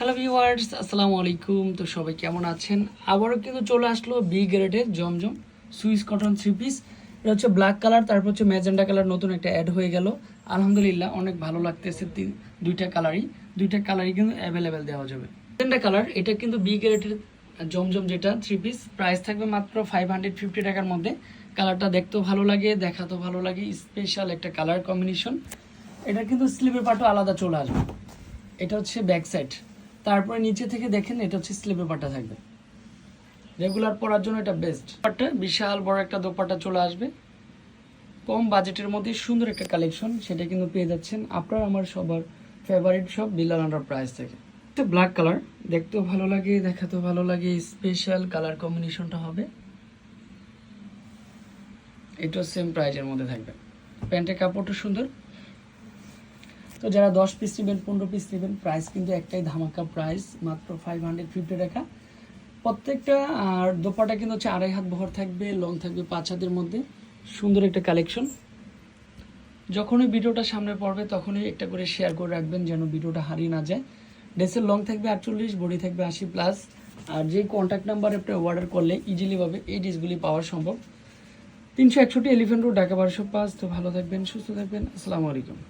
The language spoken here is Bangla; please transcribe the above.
হ্যালো ভিউয়ার্স আসসালামু আলাইকুম তো সবাই কেমন আছেন? আবারও কিন্তু চলে আসলো বি গ্রেডের Zamzam Swiss cotton three piece এটা হচ্ছে ব্ল্যাক কালার তারপর হচ্ছে ম্যাজেন্ডা কালার নতুন একটা অ্যাড হয়ে গেল। আলহামদুলিল্লাহ, অনেক ভালো লাগতেছে দুইটা কালারই দুইটা কালারই কিন্তু অ্যাভেলেবেল দেওয়া যাবে। ম্যাজেন্ডা কালার এটা কিন্তু বি গ্রেডের জমজম যেটা থ্রি পিস প্রাইস থাকবে মাত্র ফাইভ হান্ড্রেড ফিফটি টাকার মধ্যে। কালারটা দেখতেও ভালো লাগে, দেখাতেও ভালো লাগে। স্পেশাল একটা কালার কম্বিনেশন এটা কিন্তু স্লিপের পাটও আলাদা চলে আসবে। এটা হচ্ছে ব্যাক সাইড তারপরে নিচে থেকে দেখেন এটা হচ্ছে স্লিপের পাটা থাকবে। রেগুলার পরার জন্য এটা বেস্ট পাটটা বিশাল বড় একটা দোপাট্টা চলে আসবে। কম বাজেটের মধ্যে সুন্দর একটা কালেকশন সেটা কিন্তু পেয়ে যাচ্ছেন আপনার, আমার সবার ফেভারিট সব বিলাল আন্ডার প্রাইস থেকে। এটা ব্ল্যাক কালার দেখতেও ভালো লাগে, দেখাতেও ভালো লাগে স্পেশাল কালার কম্বিনেশনটা হবে। এটাও সেম প্রাইজের মধ্যে থাকবে। প্যান্টের কাপড়টা সুন্দর। তো যারা দশ পিস নেবেন, পনেরো পিস নেবেন প্রাইস কিন্তু একটাই ধামাকা প্রাইস মাত্র ফাইভ হান্ড্রেড ফিফটি টাকা। প্রত্যেকটা, আর দোপাটা কিন্তু হচ্ছে আড়াই হাত বহর থাকবে লং থাকবে পাঁচ হাতের মধ্যে। সুন্দর একটা কালেকশন যখনই ভিডিওটা সামনে পড়বে, তখনই একটা করে শেয়ার করে রাখবেন যেন ভিডিওটা হারিয়ে না যায়। ড্রেসের লং থাকবে আটচল্লিশ বডি থাকবে আশি প্লাস আর যে কন্ট্যাক্ট নাম্বার আপনি অর্ডার করলে ইজিলি পাবে এই ড্রেসগুলি পাওয়া সম্ভব। তিনশো একষট্টি এলিফেন্ট রোড ঢাকা বারোশো পাঁচ। তো ভালো থাকবেন, সুস্থ থাকবেন। আসসালামু আলাইকুম।